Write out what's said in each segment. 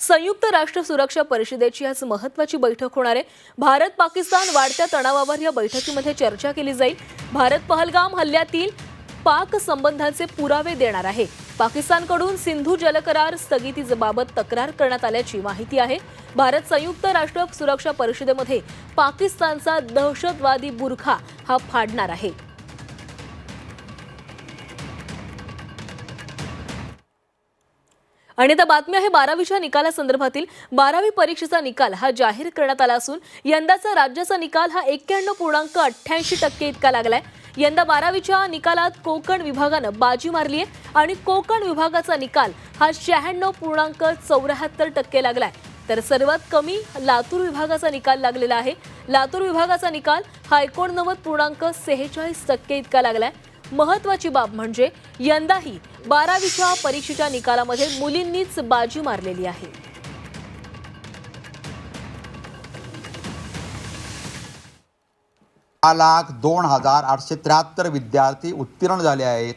संयुक्त राष्ट्र सुरक्षा परिषदेची आज महत्वाची बैठक होणार आहे. भारत पाकिस्तान वाढत्या तणावावर या बैठकीमध्ये चर्चा केली जाईल. भारत पहलगाम हल्ल्यातील पाक संबंधांचे पुरावे देणार आहे. पाकिस्तानकडून सिंधू जलकरार स्थगितीबाबत तक्रार करण्यात आल्याची माहिती आहे. भारत संयुक्त राष्ट्र सुरक्षा परिषदेमध्ये पाकिस्तानचा दहशतवादी बुरखा हा फाडणार आहे. आणि आता बातमी आहे बारावीच्या निकालासंदर्भातील. बारावी परीक्षेचा निकाल हा जाहीर करण्यात आला असून यंदाचा राज्याचा निकाल हा एक्क्याण्णव पूर्णांक अठ्ठ्याऐंशी टक्के इतका लागलाय. यंदा बारावीच्या निकालात कोकण विभागानं बाजी मारली आहे आणि कोकण विभागाचा निकाल हा शहाण्णव पूर्णांक चौऱ्याहत्तर टक्के लागलाय. तर सर्वात कमी लातूर विभागाचा निकाल लागलेला आहे. लातूर विभागाचा निकाल हा एकोणनव्वद पूर्णांक सेहेचाळीस टक्के इतका लागलाय. महत्वाची बाब म्हणजे यंदाही बारावीच्या परीक्षेच्या निकालामध्ये मुलींनीच बाजी मारलेली आहे. दहा लाख दोन हजार आठशे त्र्याहत्तर विद्यार्थी उत्तीर्ण झाले आहेत.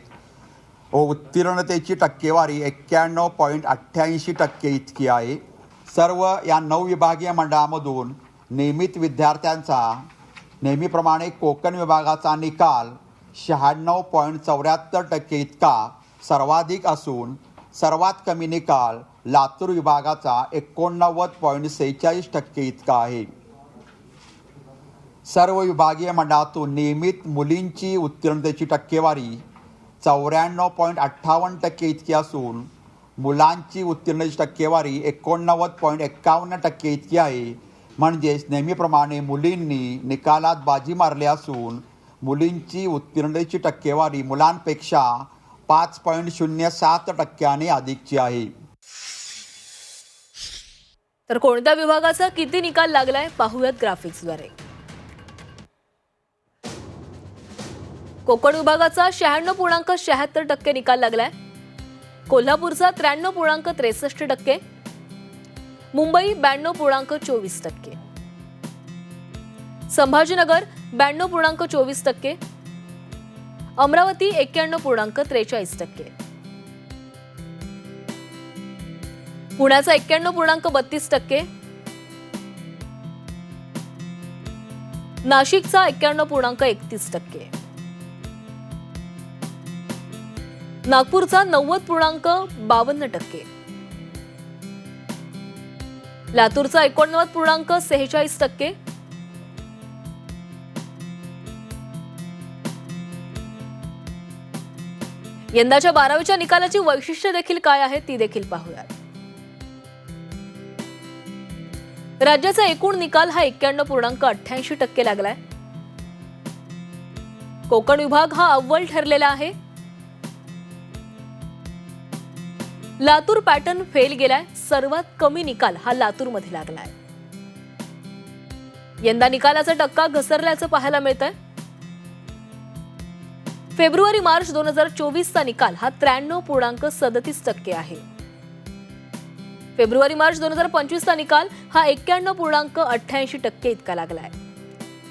व उत्तीर्णतेची टक्केवारी एक्क्याण्णव पॉईंट अठ्ठ्याऐंशी टक्के इतकी आहे. सर्व या नऊ विभागीय मंडळामधून नियमित विद्यार्थ्यांचा नेहमीप्रमाणे कोकण विभागाचा निकाल शहाण्णव पॉईंट चौऱ्याहत्तर टक्के इतका सर्वाधिक असून सर्वात कमी निकाल लातूर विभागाचा एकोणनव्वद पॉईंट सेहेचाळीस टक्के इतका आहे. सर्व विभागीय मंडळातून नियमित मुलींची उत्तीर्णतेची टक्केवारी चौऱ्याण्णव पॉईंट अठ्ठावन्न टक्के इतकी असून मुलांची उत्तीर्णतेची टक्केवारी एकोणनव्वद पॉईंट एक्कावन्न टक्के इतकी आहे. म्हणजेच नेहमीप्रमाणे मुलींनी निकालात बाजी मारली असून मुलींची उत्तीर्णतेची टक्केवारी मुलांपेक्षा पाच पॉईंट शून्य सात टक्क्याने अधिकची आहे. तर कोणत्या विभागाचा किती निकाल लागलाय पाहूयात ग्राफिक्सद्वारे. कोकण विभागाचा शहाण्णव पूर्णांक शहात्तर टक्के निकाल लागलाय. कोल्हापूरचा त्र्याण्णव पूर्णांक त्रेसष्ट टक्के. मुंबई ब्याण्णव पूर्णांक चोवीस टक्के. संभाजीनगर ब्याण्णव पूर्णांक चोवीस टक्के अमरावती एक्क्याण्णव पूर्णांक त्रेचाळीस टक्के. पुण्याचा एक्क्याण्णव पूर्णांक बत्तीस टक्के नाशिकचा एक्क्याण्णव पूर्णांक एकतीस टक्के. नागपूरचा नव्वद पूर्णांक बावन्न टक्के. लातूरचा एकोणनव्वद पूर्णांक सेहेचाळीस टक्के यंदाच्या बारावीच्या निकालाची वैशिष्ट्य देखील काय आहे ती देखील पाहूयात. राज्याचा एकूण निकाल हा एक्क्याण्णव पूर्णांक अठ्ठ्याऐंशी टक्के लागलाय. कोकण विभाग हा अव्वल ठरलेला आहे. लातूर पॅटर्न फेल गेलाय. सर्वात कमी निकाल हा लातूरमध्ये लागलाय. यंदा निकालाचा टक्का घसरल्याचं पाहायला मिळतंय. फेब्रुवारी मार्च दोन हजार चोवीसचा निकाल हा त्र्याण्णव पूर्णांक सदतीस टक्के आहे. फेब्रुवारी मार्च दोन हजार पंचवीसचा निकाल हा एक्क्याण्णव पूर्णांक अठ्ठ्याऐंशी टक्के इतका लागलाय.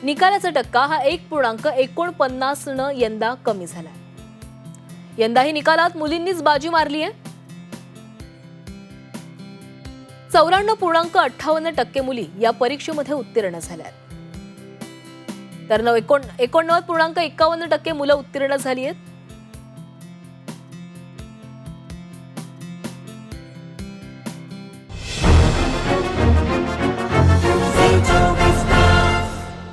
निकालाचा टक्का हा एक पूर्णांक एकोणपन्नास न यंदा कमी झालाय. यंदाही निकालात मुलींनीच बाजी मारली आहे चौऱ्याण्णव पूर्णांक अठ्ठावन्न टक्के मुली या परीक्षेमध्ये उत्तीर्ण झाल्या आहेत तर नव एकोण एकोणनव्वद पूर्णांक एकावन्न टक्के मुलं उत्तीर्ण झाली आहेत.